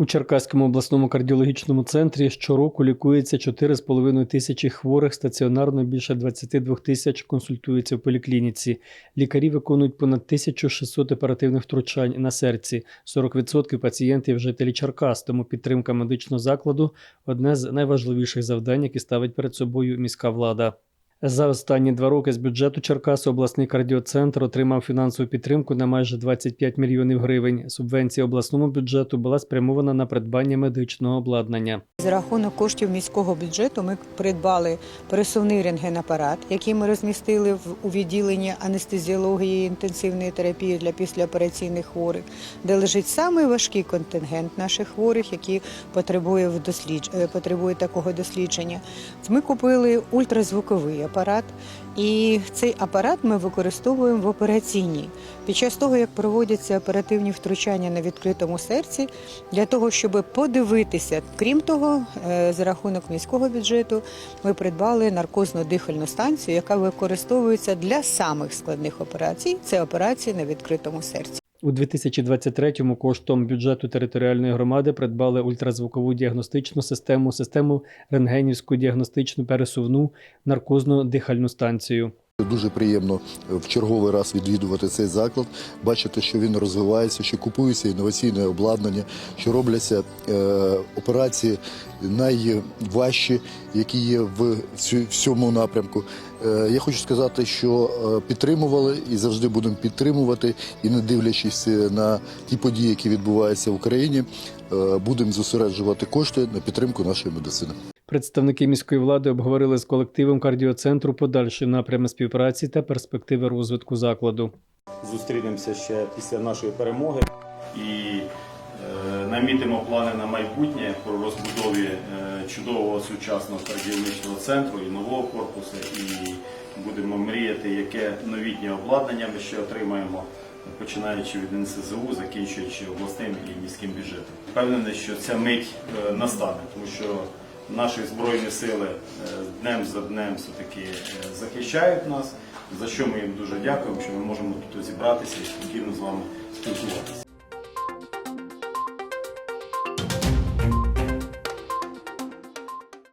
У Черкаському обласному кардіологічному центрі щороку лікується 4,5 тисячі хворих стаціонарно, більше 22 тисяч консультуються в поліклініці. Лікарі виконують понад 1600 оперативних втручань на серці. 40% пацієнтів жителі Черкас, тому підтримка медичного закладу одне з найважливіших завдань, які ставить перед собою міська влада. За останні два роки з бюджету Черкаси обласний кардіоцентр отримав фінансову підтримку на майже 25 мільйонів гривень. Субвенція обласному бюджету була спрямована на придбання медичного обладнання. За рахунок коштів міського бюджету ми придбали пересувний рентгенапарат, який ми розмістили у відділенні анестезіології і інтенсивної терапії для післяопераційних хворих, де лежить самий важкий контингент наших хворих, які потребує в дослідж... е, потребує такого дослідження. Ми купили ультразвуковий апарат, і цей апарат ми використовуємо в операційній. Під час того, як проводяться оперативні втручання на відкритому серці, для того, щоб подивитися. Крім того, е, за рахунок міського бюджету ми придбали наркозну дихальну станцію, яка використовується для самих складних операцій. Це операції на відкритому серці. У 2023-му коштом бюджету територіальної громади придбали ультразвукову діагностичну систему, систему рентгенівську діагностичну пересувну наркозну дихальну станцію. Дуже приємно в черговий раз відвідувати цей заклад, бачити, що він розвивається, що купується інноваційне обладнання, що робляться е, операції найважчі, які є в всьому напрямку. Е, я хочу сказати, що е, підтримували і завжди будемо підтримувати, і не дивлячись на ті події, які відбуваються в Україні, е, будемо зосереджувати кошти на підтримку нашої медицини. Представники міської влади обговорили з колективом кардіоцентру подальші напрями співпраці та перспективи розвитку закладу. зустрінемося ще після нашої перемоги і е, намітимо плани на майбутнє по розбудові е, чудового сучасного кардіологічного центру і нового корпусу. І будемо мріяти, яке новітнє обладнання ми ще отримаємо, починаючи від НСЗУ, закінчуючи обласним і міським бюджетом. Впевнений, що ця мить е, настане, тому що наші збройні сили е, днем за днем все-таки е, захищають нас, за що ми їм дуже дякуємо, що ми можемо тут зібратися і спокійно з вами спілкуватися.